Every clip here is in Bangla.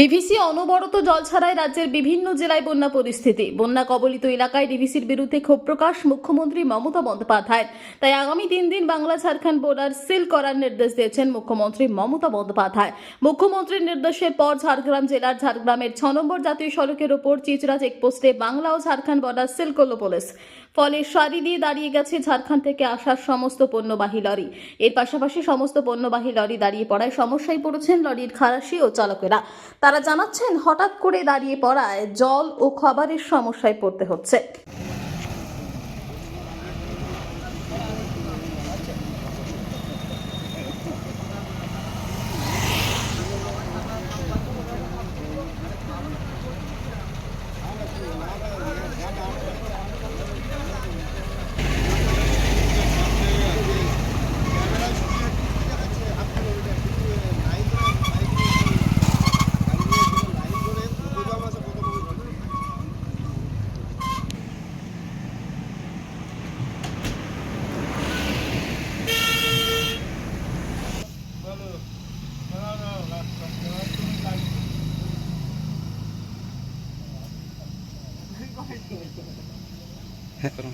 ডিভিসি অনবরত জল ছাড়ায় রাজ্যের বিভিন্ন জেলায় বন্যা পরিস্থিতি। বন্যা কবলিত এলাকায় ডিভিসির বিরুদ্ধে ক্ষোভ প্রকাশ মুখ্যমন্ত্রী মমতা বন্দ্যোপাধ্যায়। তাই আগামী তিন দিন বাংলা ঝাড়খণ্ড বর্ডার সিল করার নির্দেশ দিয়েছেন মুখ্যমন্ত্রী মমতা বন্দ্যোপাধ্যায়। মুখ্যমন্ত্রীর নির্দেশের পর ঝাড়গ্রাম জেলার ঝাড়গ্রামের ছ নম্বর জাতীয় সড়কের ওপর চিচড়া চেকপোস্টে বাংলা ও ঝাড়খণ্ড বর্ডার সিল করল পুলিশ। ফলে সারি দিয়ে দাঁড়িয়ে গেছে ঝাড়খণ্ড থেকে আসার সমস্ত পণ্যবাহী লরি। এর পাশাপাশি সমস্ত পণ্যবাহী লরি দাঁড়িয়ে পড়ায় সমস্যায় পড়েছেন লরির খালাসি ও চালকেরা। তারা জানাচ্ছেন হঠাৎ করে দাঁড়িয়ে পড়ায় জল ও খাবারের সমস্যায় পড়তে হচ্ছে। হ্যাঁ করুন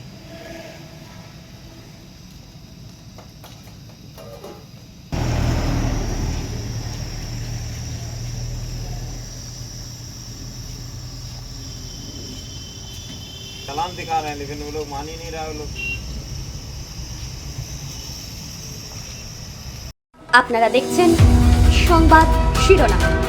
चालान दिखा रहे हैं लेकिन वो लोग मान ही नहीं रहा वो लोग আপনারা দেখছেন সংবাদ শিরোনাম